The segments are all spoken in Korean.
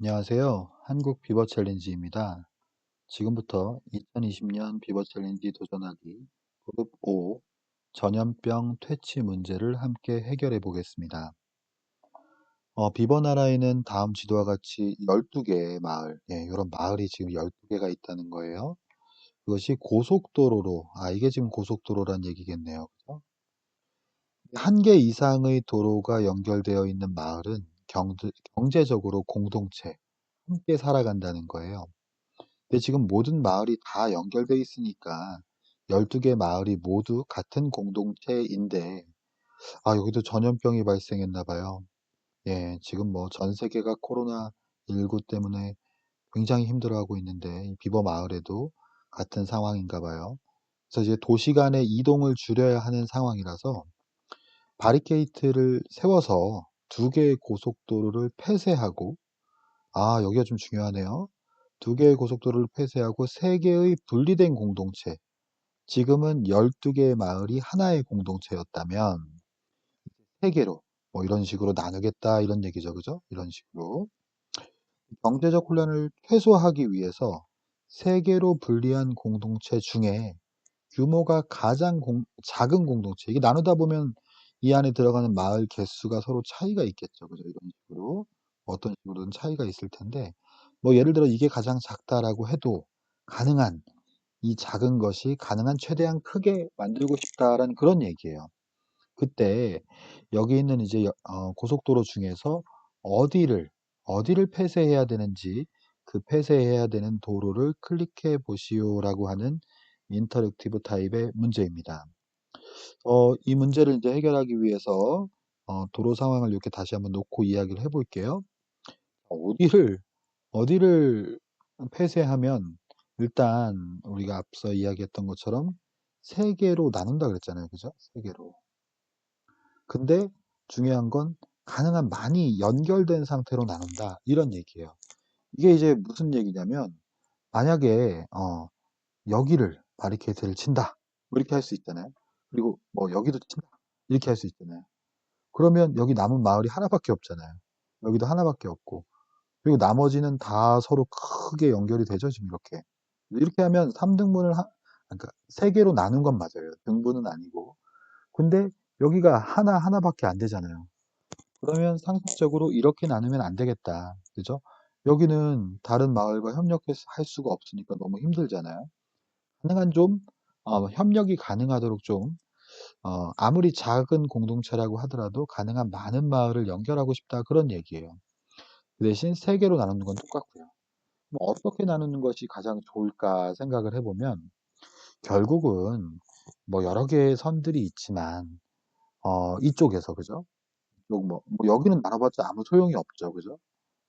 안녕하세요. 한국 비버 챌린지입니다. 지금부터 2020년 비버 챌린지 도전하기 그룹 5 전염병 퇴치 문제를 함께 해결해 보겠습니다. 어, 비버 나라에는 다음 지도와 같이 12개의 마을, 예, 이런 마을이 지금 12개가 있다는 거예요. 그것이 고속도로로, 아, 이게 지금 고속도로란 얘기겠네요. 한 개 이상의 도로가 연결되어 있는 마을은 경제, 경제적으로 공동체, 함께 살아간다는 거예요. 근데 지금 모든 마을이 다 연결돼 있으니까 12개 마을이 모두 같은 공동체인데 아 여기도 전염병이 발생했나 봐요. 예, 지금 뭐 전 세계가 코로나19 때문에 굉장히 힘들어하고 있는데 비버 마을에도 같은 상황인가 봐요. 그래서 이제 도시 간의 이동을 줄여야 하는 상황이라서 바리케이트를 세워서 두 개의 고속도로를 폐쇄하고 아 여기가 좀 중요하네요. 두 개의 고속도로를 폐쇄하고 세 개의 분리된 공동체, 지금은 12개의 마을이 하나의 공동체였다면 세 개로 뭐 이런 식으로 나누겠다 이런 얘기죠. 그죠? 이런 식으로. 경제적 혼란을 최소화하기 위해서 세 개로 분리한 공동체 중에 규모가 가장 공, 작은 공동체, 이게 나누다 보면 이 안에 들어가는 마을 개수가 서로 차이가 있겠죠. 그죠? 이런 식으로. 어떤 식으로든 차이가 있을 텐데, 뭐 예를 들어 이게 가장 작다라고 해도 가능한 이 작은 것이 가능한 최대한 크게 만들고 싶다라는 그런 얘기예요. 그때 여기 있는 이제 어, 고속도로 중에서 어디를 어디를 폐쇄해야 되는지 그 폐쇄해야 되는 도로를 클릭해 보시오라고 하는 인터랙티브 타입의 문제입니다. 어, 이 문제를 이제 해결하기 위해서 어, 도로 상황을 이렇게 다시 한번 놓고 이야기를 해볼게요. 어디를 어디를 폐쇄하면 일단 우리가 앞서 이야기했던 것처럼 세 개로 나눈다 그랬잖아요. 그죠? 세 개로. 근데 중요한 건 가능한 많이 연결된 상태로 나눈다. 이런 얘기예요. 이게 이제 무슨 얘기냐면 만약에 어, 여기를 바리케이트를 친다. 뭐 이렇게 할 수 있잖아요. 그리고 뭐 여기도 친다. 이렇게 할 수 있잖아요. 그러면 여기 남은 마을이 하나밖에 없잖아요. 여기도 하나밖에 없고 그리고 나머지는 다 서로 크게 연결이 되죠. 지금 이렇게. 이렇게 하면 3등분을 하, 그러니까 3개로 나눈 건 맞아요. 등분은 아니고. 근데 여기가 하나 하나밖에 안 되잖아요. 그러면 상식적으로 이렇게 나누면 안 되겠다. 그죠? 여기는 다른 마을과 협력할 수가 없으니까 너무 힘들잖아요. 가능한 좀 어, 협력이 가능하도록 좀 어, 아무리 작은 공동체라고 하더라도 가능한 많은 마을을 연결하고 싶다 그런 얘기예요. 그 대신 세 개로 나누는 건 똑같고요. 뭐 어떻게 나누는 것이 가장 좋을까 생각을 해보면 결국은 뭐 여러 개의 선들이 있지만 어, 이쪽에서 그죠? 뭐, 뭐 여기는 나눠봤자 아무 소용이 없죠, 그죠?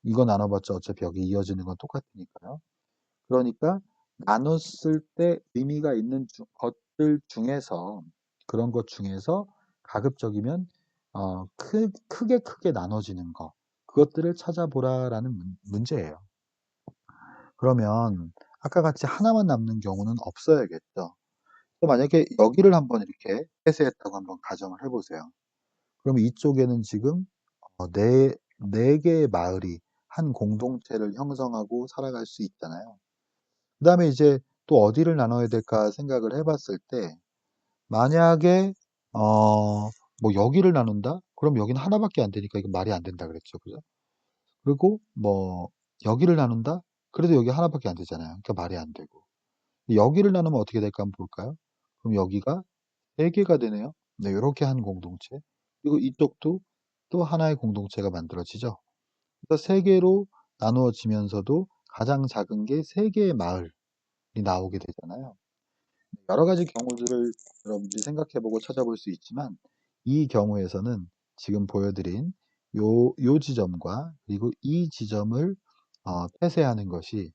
이거 나눠봤자 어차피 여기 이어지는 건 똑같으니까요. 그러니까 나눴을 때 의미가 있는 주, 것들 중에서 그런 것 중에서 가급적이면 어, 크, 크게 크게 나눠지는 거 그것들을 찾아보라라는 문, 문제예요. 그러면 아까 같이 하나만 남는 경우는 없어야겠죠. 또 만약에 여기를 한번 이렇게 폐쇄했다고 한번 가정을 해보세요. 그러면 이쪽에는 지금 어, 네, 네 개의 마을이 한 공동체를 형성하고 살아갈 수 있잖아요. 그 다음에 이제 또 어디를 나눠야 될까 생각을 해봤을 때 만약에 어, 뭐 여기를 나눈다? 그럼 여기는 하나밖에 안 되니까 이거 말이 안 된다 그랬죠. 그죠? 그리고 뭐 여기를 나눈다? 그래도 여기 하나밖에 안 되잖아요. 그러니까 말이 안 되고. 여기를 나누면 어떻게 될까 한번 볼까요? 그럼 여기가 3개가 되네요. 네, 이렇게 한 공동체. 그리고 이쪽도 또 하나의 공동체가 만들어지죠. 그래서 3개로 나누어지면서도 가장 작은 게 3개의 마을이 나오게 되잖아요. 여러 가지 경우들을 여러분들이 생각해보고 찾아볼 수 있지만 이 경우에서는 지금 보여드린 요, 요 지점과 그리고 이 지점을 어, 폐쇄하는 것이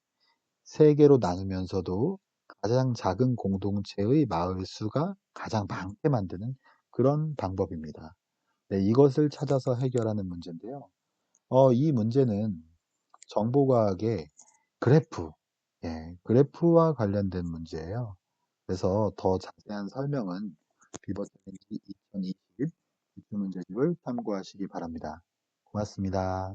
세 개로 나누면서도 가장 작은 공동체의 마을 수가 가장 많게 만드는 그런 방법입니다. 네, 이것을 찾아서 해결하는 문제인데요. 어, 이 문제는 정보과학의 그래프, 예, 그래프와 관련된 문제예요. 그래서 더 자세한 설명은 비버 챌린지 2020 기출문제집을 참고하시기 바랍니다. 고맙습니다.